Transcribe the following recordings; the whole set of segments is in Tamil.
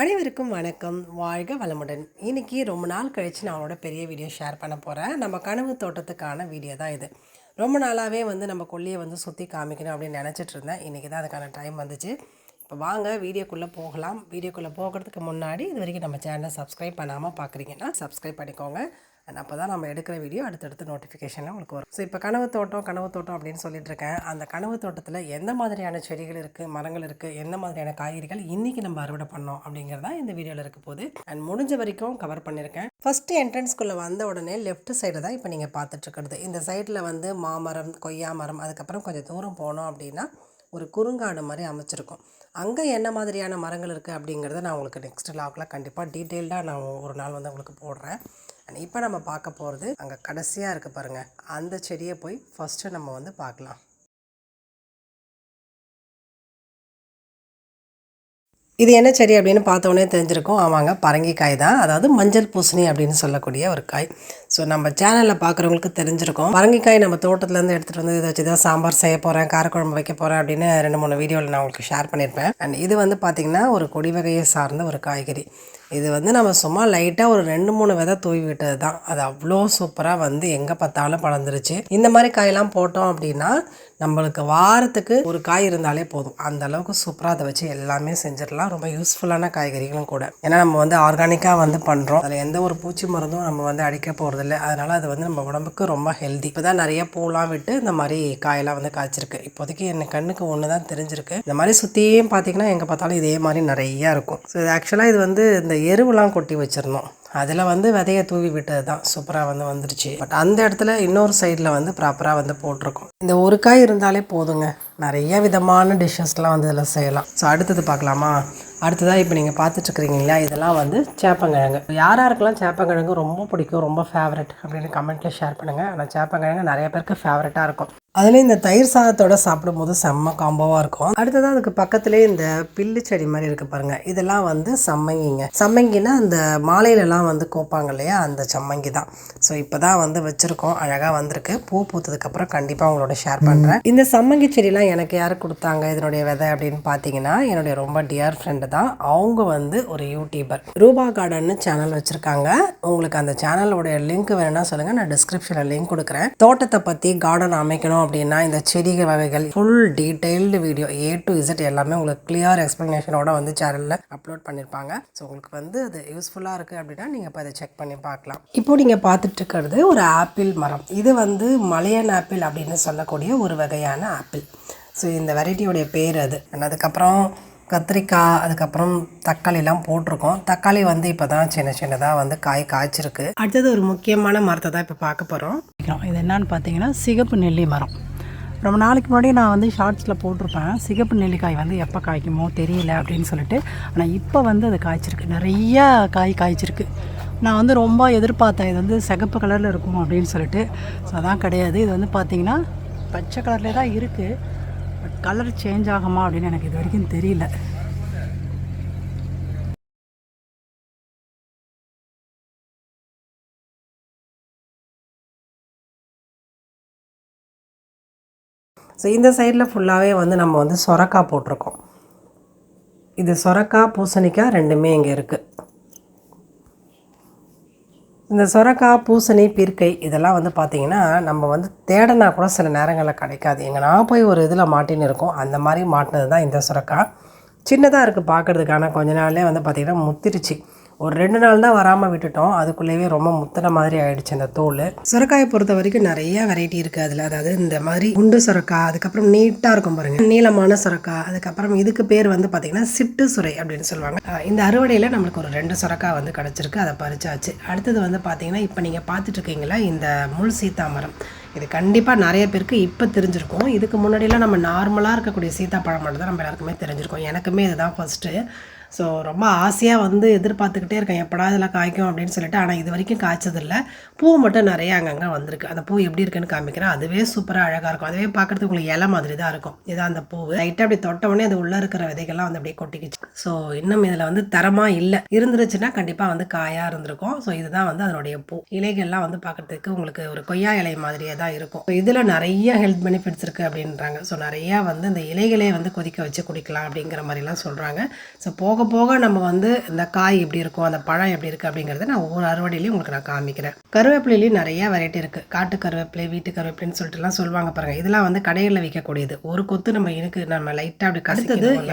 அனைவருக்கும் வணக்கம். வாழ்க வளமுடன். இன்றைக்கி ரொம்ப நாள் கழித்து நான் அவனோட பெரிய வீடியோ ஷேர் பண்ண போகிறேன் நம்ம கனவு தோட்டத்துக்கான வீடியோ தான் இது. ரொம்ப நாளாகவே வந்து நம்ம கொல்லியை வந்து சுற்றி காமிக்கணும் அப்படின்னு நினச்சிட்டு இருந்தேன். இன்றைக்கி தான் அதுக்கான டைம் வந்துச்சு. இப்போ வாங்க வீடியோக்குள்ளே போகலாம். வீடியோக்குள்ளே போகிறதுக்கு முன்னாடி இது வரைக்கும் நம்ம சேனலை சப்ஸ்கிரைப் பண்ணாமல் பார்க்குறீங்கன்னா சப்ஸ்கிரைப் பண்ணிக்கோங்க. அண்ட் அப்போ தான் நம்ம எடுக்கிற வீடியோ அடுத்தடுத்து நோட்டிஃபிகேஷனில் உங்களுக்கு வரும். ஸோ இப்போ கனவு தோட்டம் கனவு தோட்டம் அப்படின்னு சொல்லிட்டு இருக்கேன் அந்த கனவு தோட்டத்தில் எந்த மாதிரியான செடிகள் இருக்குது மரங்கள் இருக்குது எந்த மாதிரியான காய்கறிகள் இன்றைக்கி நம்ம அறுவடை பண்ணோம் அப்படிங்கிறதா இந்த வீடியோவில் இருக்க போகுது அண்ட் முடிஞ்ச வரைக்கும் கவர் பண்ணியிருக்கேன் ஃபஸ்ட்டு என்ட்ரன்ஸ்குள்ளே வந்த உடனே லெஃப்ட் சைடு தான் இப்போ நீங்கள் பார்த்துட்ருக்கிறது இந்த சைடில் வந்து மாமரம் கொய்யா மரம் அதுக்கப்புறம் கொஞ்சம் தூரம் போனோம் அப்படின்னா ஒரு குறுங்காடு மாதிரி அமைச்சிருக்கும். அங்கே என்ன மாதிரியான மரங்கள் இருக்குது அப்படிங்கிறத நான் உங்களுக்கு நெக்ஸ்ட் லாக்கில் கண்டிப்பாக டீட்டெயில்டாக நான் ஒரு நாள் வந்து உங்களுக்கு போடுறேன். அண்ட் இப்போ நம்ம பார்க்க போகிறது அங்கே கடைசியாக இருக்குது பாருங்கள் அந்த செடியை போய் ஃபஸ்ட்டு நம்ம வந்து பார்க்கலாம். இது என்ன செடி அப்படின்னு பார்த்தோன்னே தெரிஞ்சிருக்கும். ஆமாங்க பரங்கிக்காய் தான். அதாவது மஞ்சள் பூசணி அப்படின்னு சொல்லக்கூடிய ஒரு காய். ஸோ நம்ம சேனலில் பார்க்குறவங்களுக்கு தெரிஞ்சிருக்கும். பரங்கிக்காய் நம்ம தோட்டத்துலேருந்து எடுத்துகிட்டு வந்து இதை வச்சு தான் சாம்பார் செய்ய போகிறேன் காரக்குழம்பு வைக்க போகிறேன் அப்படின்னு ரெண்டு மூணு வீடியோவில் நான் உங்களுக்கு ஷேர் பண்ணியிருப்பேன். அண்ட் இது வந்து பார்த்திங்கன்னா ஒரு கொடி வகையை சார்ந்த ஒரு காய்கறி. இது வந்து நம்ம சும்மா லைட்டாக ஒரு ரெண்டு மூணு விதை தூவி விட்டது தான். அது அவ்வளோ சூப்பராக வந்து எங்கே பார்த்தாலும் பழந்துருச்சு. இந்த மாதிரி காயெல்லாம் போட்டோம் அப்படின்னா நம்மளுக்கு வாரத்துக்கு ஒரு காய் இருந்தாலே போதும். அந்த அளவுக்கு சூப்பராக அதை வச்சு எல்லாமே செஞ்சிடலாம். ரொம்ப யூஸ்ஃபுல்லான காய்கறிகளும் கூட. ஏன்னா நம்ம வந்து ஆர்கானிக்காக வந்து பண்ணுறோம் அதில் எந்த ஒரு பூச்சி மருந்தும் நம்ம வந்து அடிக்க போகிறதில்ல அதனால் அது வந்து நம்ம உடம்புக்கு ரொம்ப ஹெல்தி இப்போ தான் நிறைய பூலாம் விட்டு இந்த மாதிரி காயெல்லாம் வந்து காய்ச்சிருக்கு. இப்போதைக்கு என் கண்ணுக்கு ஒன்று தான் தெரிஞ்சிருக்கு. இந்த மாதிரி சுற்றியும் பார்த்தீங்கன்னா எங்கே பார்த்தாலும் இதே மாதிரி நிறையா இருக்கும். ஸோ இது ஆக்சுவலாக இது வந்து இந்த எருவெலாம் கொட்டி வச்சுருந்தோம் அதில் வந்து விதையை தூவி விட்டது தான் சூப்பராக வந்து வந்துருச்சு பட் அந்த இடத்துல இன்னொரு சைடில் வந்து ப்ராப்பராக வந்து போட்டிருக்கோம். இந்த ஒரு காய் இருந்தாலே போதுங்க. நிறைய விதமான டிஷ்ஷஸ்லாம் வந்து இதில் செய்யலாம். ஸோ அடுத்தது பார்க்கலாமா? அடுத்ததாக இப்போ நீங்கள் பார்த்துட்ருக்குறீங்க இல்லையா? இதெல்லாம் வந்து சேப்பங்கிழங்கு. யார் யாருக்கெல்லாம் சேப்பங்கிழங்கு ரொம்ப பிடிக்கும் ரொம்ப ஃபேவரட் அப்படின்னு கமெண்ட்டில் ஷேர் பண்ணுங்கள் ஆனால் சேப்பங்கிழங்கு நிறைய பேருக்கு ஃபேவரட்டாக இருக்கும். அதுலேயும் இந்த தயிர் சாதத்தோட சாப்பிடும்போது செம்ம காம்போவாக இருக்கும். அடுத்ததாக அதுக்கு பக்கத்துலேயே இந்த பில்லு செடி மாதிரி இருக்குது பாருங்கள் இதெல்லாம் வந்து சம்மங்கிங்க. சம்மங்கினா அந்த மாலையிலலாம் வந்து கோப்பாங்க இல்லையா? அந்த சம்மங்கி தான். ஸோ இப்போ தான் வந்து வச்சுருக்கோம். அழகாக வந்திருக்கு. பூ பூத்ததுக்கப்புறம் கண்டிப்பாக உங்களோட ஷேர் பண்ணுறேன் இந்த சம்மங்கி செடிலாம் எனக்கு யார் கொடுத்தாங்க இதனுடைய விதை அப்படின்னு பார்த்தீங்கன்னா என்னுடைய ரொம்ப டியர் ஃப்ரெண்டு தான். அவங்க வந்து ஒரு யூடியூபர் ரூபா கார்டன்னு சேனல் வச்சுருக்காங்க. உங்களுக்கு அந்த சேனலோடைய லிங்க் வேணும்னா சொல்லுங்கள் நான் டிஸ்கிரிப்ஷனில் லிங்க் கொடுக்குறேன். தோட்டத்தை பற்றி கார்டன் அமைக்கணும் அப்படின்னா இந்த செடி வகைகள் full detailed video A to Z எல்லாமே உங்களுக்கு கிளியர் எக்ஸ்ப்ளனேஷனோட வந்து சேனலில் அப்லோட் பண்ணியிருப்பாங்க ஸோ உங்களுக்கு வந்து அது யூஸ்ஃபுல்லாக இருக்குது அப்படின்னா நீங்கள் இப்போ அதை செக் பண்ணி பார்க்கலாம். இப்போ நீங்கள் பார்த்துட்டு இருக்கிறது ஒரு ஆப்பிள் மரம். இது வந்து மலையன் ஆப்பிள் அப்படின்னு சொல்லக்கூடிய ஒரு வகையான ஆப்பிள். ஸோ இந்த வெரைட்டியோடைய பேர் அது. And அதுக்கப்புறம் கத்திரிக்காய் அதுக்கப்புறம் தக்காளிலாம் போட்டிருக்கோம். தக்காளி வந்து இப்போ தான் சின்ன சின்னதாக வந்து காய் காய்ச்சிருக்கு. அடுத்தது ஒரு முக்கியமான மரத்தை தான் இப்போ பார்க்க போகிறோம் இது என்னன்னு பார்த்தீங்கன்னா சிகப்பு நெல்லி மரம். ரொம்ப நாளைக்கு முன்னாடி நான் வந்து ஷார்ட்ஸில் போட்டிருப்பேன். சிகப்பு நெல்லிக்காய் வந்து எப்போ காய்க்குமோ தெரியல அப்படின்னு சொல்லிட்டு. ஆனால் இப்போ வந்து அது காய்ச்சிருக்கு. நிறையா காய் காய்ச்சிருக்கு. நான் வந்து ரொம்ப எதிர்பார்த்தேன் இது வந்து சிகப்பு கலரில் இருக்கும் அப்படின்னு சொல்லிட்டு. ஸோ அதான் கிடையாது. இது வந்து பார்த்திங்கன்னா பச்சை கலர்லேயே தான் இருக்குது பட் கலர் சேஞ்ச் ஆகுமா அப்படின்னு எனக்கு இது வரைக்கும் தெரியல. ஸோ இந்த சைடில் ஃபுல்லாகவே வந்து நம்ம வந்து சொரக்காய் போட்டிருக்கோம். இது சொரக்காய் பூசணிக்காய் ரெண்டுமே இங்கே இருக்குது இந்த சொரக்காய் பூசணி பீர்க்கை இதெல்லாம் வந்து பார்த்திங்கன்னா நம்ம வந்து தேடனா கூட சில நேரங்களில் கிடைக்காது. எங்கே நான் போய் ஒரு இதில் மாட்டின்னு இருக்கோம். அந்த மாதிரி மாட்டினது தான் இந்த சுரக்காய் சின்னதாக இருக்குது பார்க்குறதுக்கான கொஞ்ச நாள்லேயே வந்து பார்த்திங்கன்னா முத்திருச்சு. ஒரு ரெண்டு நாள் தான் வராமல் விட்டுட்டோம். அதுக்குள்ளேயே ரொம்ப முத்துன மாதிரி ஆயிடுச்சு அந்த தோல். சுரக்காயை பொறுத்த வரைக்கும் நிறைய வெரைட்டி இருக்குது அதில். அதாவது இந்த மாதிரி குண்டு சுரக்காய் அதுக்கப்புறம் நீட்டாக இருக்கும் பாருங்கள் நீளமான சுரக்காய் அதுக்கப்புறம் இதுக்கு பேர் வந்து பார்த்திங்கன்னா சிட்டு சுரை அப்படின்னு சொல்லுவாங்க. இந்த அறுவடையில் நம்மளுக்கு ஒரு ரெண்டு சுரக்காய் வந்து கிடச்சிருக்கு. அதை பறிச்சாச்சு. அடுத்தது வந்து பார்த்திங்கன்னா இப்போ நீங்கள் பார்த்துட்ருக்கீங்களா இந்த முள் சீத்தாமரம். இது கண்டிப்பாக நிறைய பேருக்கு இப்போ தெரிஞ்சிருக்கும். இதுக்கு முன்னாடிலாம் நம்ம நார்மலாக இருக்கக்கூடிய சீத்தாப்பழம் மட்டும் தான் நம்ம எல்லாருக்குமே தெரிஞ்சிருக்கும். எனக்குமே இதுதான் ஃபஸ்ட்டு ஸோ ரொம்ப ஆசையாக வந்து எதிர்பார்த்துக்கிட்டே இருக்கேன். எப்படா இதில் காய்க்கும் அப்படின்னு சொல்லிட்டு. ஆனால் இது வரைக்கும் காய்ச்சதில்லை. பூ மட்டும் நிறைய அங்கங்கே வந்திருக்கு. அந்த பூ எப்படி இருக்குன்னு காமிக்கிறேன். அதுவே சூப்பராக அழகாக இருக்கும். அதுவே பார்க்குறதுக்கு உங்களுக்கு இலை மாதிரி தான் இருக்கும். இதான் அந்த பூ. லைட்டாக அப்படி தொட்ட உடனே அது உள்ளே இருக்கிற விதைகள்லாம் வந்து அப்படியே கொட்டிக்கிச்சு. ஸோ இன்னும் இதில் வந்து தரமாக இல்லை. இருந்துருச்சுன்னா கண்டிப்பாக வந்து காயாக இருந்திருக்கும். ஸோ இதுதான் வந்து அதனுடைய பூ. இலைகள்லாம் வந்து பார்க்குறதுக்கு உங்களுக்கு ஒரு கொய்யா இலை மாதிரியே தான் இருக்கும். இதில் நிறைய ஹெல்த் பெனிஃபிட்ஸ் இருக்குது அப்படின்றாங்க. ஸோ நிறையா வந்து இந்த இலைகளே வந்து கொதிக்க வச்சு குடிக்கலாம் அப்படிங்கிற மாதிரிலாம் சொல்கிறாங்க ஸோ போக போக நம்ம வந்து இந்த காய் எப்படி இருக்கும் அந்த பழம் எப்படி இருக்குது அப்படிங்கிறத நான் ஒவ்வொரு அறுவடையிலையும் உங்களுக்கு நான் காமிக்கிறேன். கருவேப்பிலையிலையும் நிறைய வெரைட்டி இருக்குது காட்டு கருவேப்பிலை வீட்டு கருவேப்பிலைன்னு சொல்லிட்டுலாம் சொல்லுவாங்க பாருங்கள் இதெல்லாம் வந்து கடைகளில் விற்கக்கூடியது. ஒரு கொத்து நம்ம இருக்கு நம்ம லைட்டாக அப்படி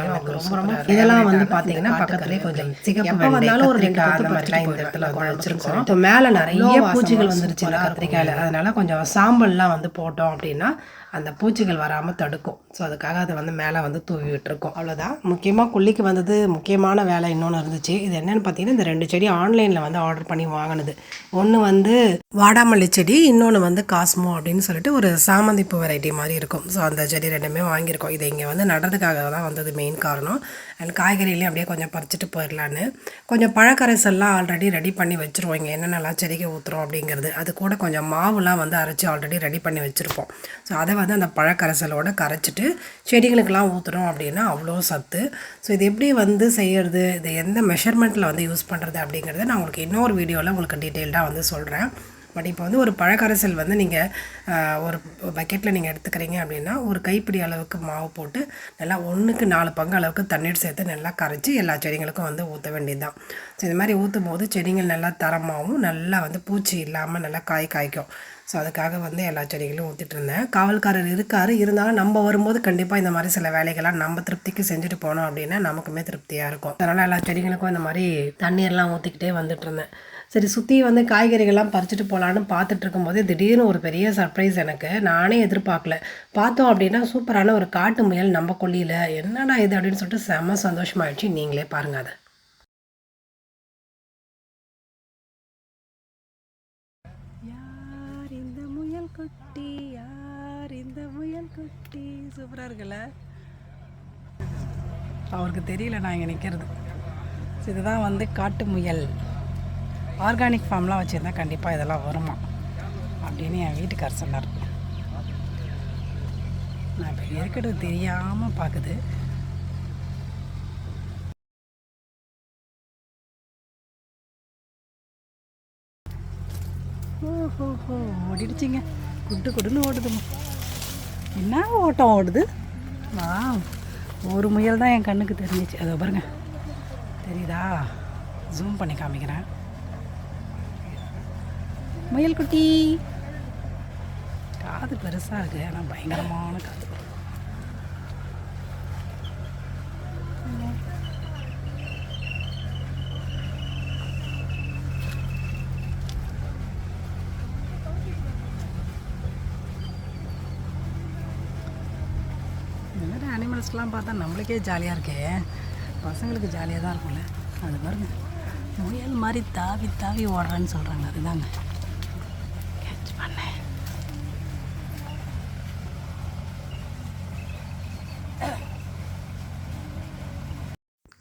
எனக்கு ரொம்ப ரொம்ப இதெல்லாம் வந்து பார்த்தீங்கன்னா பக்கத்துலேயே கொஞ்சம் சிகப்பு வந்தாலும் ஒரு ரெண்டு கொத்து மாதிரிலாம் இந்த இடத்துல வச்சிருக்கோம். இப்போ மேலே நிறைய பூச்சிகள் வந்துருச்சு கத்திரிக்காயில். அதனால கொஞ்சம் சாம்பல்லாம் வந்து போட்டோம் அப்படின்னா அந்த பூச்சிகள் வராமல் தடுக்கும். ஸோ அதுக்காக அதை வந்து மேலே வந்து தூவி விட்டுருக்கோம். அவ்வளோதான் முக்கியமாக கொல்லிக்கு வந்தது முக்கியமான வேலை இன்னொன்று இருந்துச்சு. இது என்னென்னு பார்த்தீங்கன்னா இந்த ரெண்டு செடி ஆன்லைனில் வந்து ஆர்டர் பண்ணி வாங்கினது. ஒன்று வந்து வாடாமல்லி செடி இன்னொன்று வந்து காஸ்மோ அப்படின்னு சொல்லிட்டு ஒரு சாமந்திப்பு வெரைட்டி மாதிரி இருக்கும். ஸோ அந்த செடி ரெண்டுமே வாங்கியிருக்கோம். இதை இங்கே வந்து நடுறதுக்காக தான் வந்தது மெயின் காரணம். அண்ட் காய்கறிலையும் அப்படியே கொஞ்சம் பறிச்சுட்டு போயிடலான்னு கொஞ்சம் பழக்கரைசல்லாம் ஆல்ரெடி ரெடி பண்ணி வச்சுருவோம். இங்கே என்னென்னலாம் செடிக்கு ஊற்றுறோம் அப்படிங்கிறது. அது கூட கொஞ்சம் மாவுலாம் வந்து அரைச்சி ஆல்ரெடி ரெடி பண்ணி வச்சுருப்போம். ஸோ அதை வந்து அந்த பழக்கரைசலோட கரைச்சிட்டு செடிகளுக்கெல்லாம் ஊற்றுறோம் அப்படின்னா அவ்வளோ சத்து. ஸோ இது எப்படி வந்து செய்கிறது இது எந்த மெஷர்மெண்ட்டில் வந்து யூஸ் பண்ணுறது அப்படிங்கிறத நான் உங்களுக்கு இன்னொரு வீடியோவில் உங்களுக்கு டீட்டெயில்டாக வந்து சொல்கிறேன் பட் இப்போ வந்து ஒரு பழக்கரைசல் வந்து நீங்கள் ஒரு பக்கெட்டில் நீங்கள் எடுத்துக்கிறீங்க அப்படின்னா ஒரு கைப்பிடி அளவுக்கு மாவு போட்டு நல்லா ஒன்றுக்கு நாலு பங்கு அளவுக்கு தண்ணீர் சேர்த்து நல்லா கரைச்சி எல்லா செடிங்களுக்கும் வந்து ஊற்ற வேண்டியதுதான். ஸோ இந்த மாதிரி ஊற்றும் போது செடிகள் நல்லா தரமாகவும் நல்லா வந்து பூச்சி இல்லாமல் நல்லா காய் காய்க்கும். ஸோ அதுக்காக வந்து எல்லா செடிகளும் ஊற்றிட்டு இருந்தேன். காவல்காரர் இருக்கார். இருந்தாலும் நம்ம வரும்போது கண்டிப்பாக இந்த மாதிரி சில வேலைகள்லாம் நம்ம திருப்திக்கு செஞ்சுட்டு போனோம் அப்படின்னா நமக்குமே திருப்தியாக இருக்கும். அதனால் எல்லா செடிகளுக்கும் இந்த மாதிரி தண்ணீர்லாம் ஊற்றிக்கிட்டே வந்துட்டு இருந்தேன். சரி சுற்றி வந்து காய்கறிகள்லாம் பறிச்சுட்டு போகலான்னு பார்த்துட்டு இருக்கும்போது திடீர்னு ஒரு பெரிய சர்ப்ரைஸ் எனக்கு. நானே எதிர்பார்க்கல. பார்த்தோம் அப்படின்னா சூப்பரான ஒரு காட்டு முயல் நம்ம கொல்லியில். என்னடா இது அப்படின்னு சொல்லிட்டு செம்ம சந்தோஷமாயிடுச்சு. நீங்களே பாருங்க அதை. யார் இந்த முயல் குட்டி? யார் இந்த முயல் குட்டி? சூப்பராக இருக்குல்ல? அவருக்கு தெரியல நான் இங்கே நிற்கிறது இதுதான் வந்து காட்டு முயல். ஆர்கானிக் ஃபார்ம்லாம் வச்சுருந்தா கண்டிப்பாக இதெல்லாம் வருமா? அப்படின்னு என் வீட்டுக்கார் சொன்னார். நான் இப்போ இருக்கிறது தெரியாமல் பார்க்குது ஓஹோஹோ ஓடிடுச்சிங்க. குட்டு குடுன்னு ஓடுதுமா என்ன ஓட்டம் ஓடுது? வா ஒரு முயல் தான் என் கண்ணுக்கு தெரிஞ்சிச்சு. அதை பாருங்க. தெரியுதா? ஜூம் பண்ணி காமிக்கிறேன். முயல் குட்டி. காது பெருசாக இருக்கு ஆனால் பயங்கரமான காது. இந்த மாதிரி அனிமல்ஸ்லாம் பார்த்தா நம்மளுக்கே ஜாலியாக இருக்கே. பசங்களுக்கு ஜாலியாக தான் இருக்கும்ல. அது பாருங்க. முயல் மாதிரி தாவி தாவி ஓடுறேன்னு சொல்கிறாங்க அதுதாங்க. Aneh.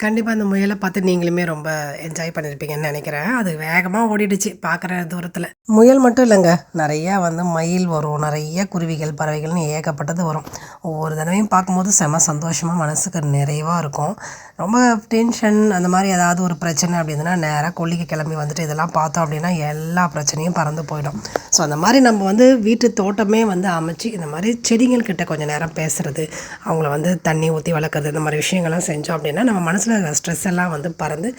கண்டிப்பாக அந்த முயலை பார்த்து நீங்களுமே ரொம்ப என்ஜாய் பண்ணியிருப்பீங்கன்னு நினைக்கிறேன். அது வேகமாக ஓடிடுச்சு பார்க்குற தூரத்தில். முயல் மட்டும் இல்லைங்க. நிறையா வந்து மயில் வரும். நிறைய குருவிகள் பறவைகள்னு ஏகப்பட்டது வரும். ஒவ்வொரு தடவையும் பார்க்கும்போது செம சந்தோஷமாக மனசுக்கு நிறைவாக இருக்கும். ரொம்ப டென்ஷன் அந்த மாதிரி ஏதாவது ஒரு பிரச்சனை அப்படின்னா நேராக கொல்லிக்கு கிளம்பி வந்துட்டு இதெல்லாம் பார்த்தோம் அப்படின்னா எல்லா பிரச்சனையும் பறந்து போயிடும். ஸோ அந்த மாதிரி நம்ம வந்து வீட்டு தோட்டமே வந்து அமைச்சு இந்த மாதிரி செடிங்கள்கிட்ட கொஞ்சம் நேரம் பேசுகிறது அவங்கள வந்து தண்ணி ஊற்றி வளர்க்குறது இந்த மாதிரி விஷயங்கள்லாம் செஞ்சோம் அப்படின்னா நம்ம மனசில் ஸ்ட்ரெஸ் எல்லாம் வந்து பறந்து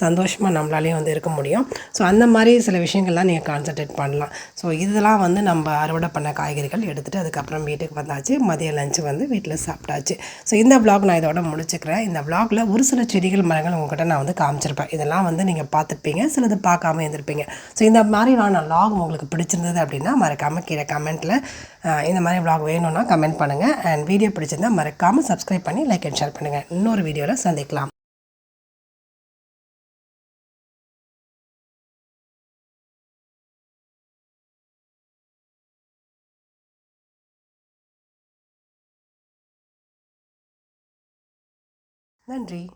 சந்தோஷமாக நம்மளாலேயும் வந்து இருக்க முடியும். ஸோ அந்த மாதிரி சில விஷயங்கள்லாம் நீங்கள் கான்சன்ட்ரேட் பண்ணலாம். ஸோ இதெல்லாம் வந்து நம்ம அறுவடை பண்ண காய்கறிகள் எடுத்துகிட்டு அதுக்கப்புறம் வீட்டுக்கு வந்தாச்சு. மதிய லஞ்சு வந்து வீட்டில் சாப்பிட்டாச்சு. ஸோ இந்த vlog நான் இதோட முடிச்சுக்கிறேன். இந்த vlogல ஒரு சில செடிகள் மரங்கள் உங்கள்கிட்ட நான் வந்து காமிச்சிருப்பேன். இதெல்லாம் வந்து நீங்கள் பார்த்துருப்பீங்க சிலது பார்க்காம இருந்திருப்பீங்க. ஸோ இந்த மாதிரி நான் vlog உங்களுக்கு பிடிச்சிருந்தது அப்படின்னா மறக்காமல் கீழே கமெண்ட்டில் இந்த மாதிரி vlog வேணும்னா கமெண்ட் பண்ணுங்கள் அண்ட் வீடியோ பிடிச்சிருந்தா மறக்காமல் சப்ஸ்கிரைப் பண்ணி லைக் அண்ட் ஷேர் பண்ணுங்கள் இன்னொரு வீடியோவில் சந்திக்கலாம். நன்றி.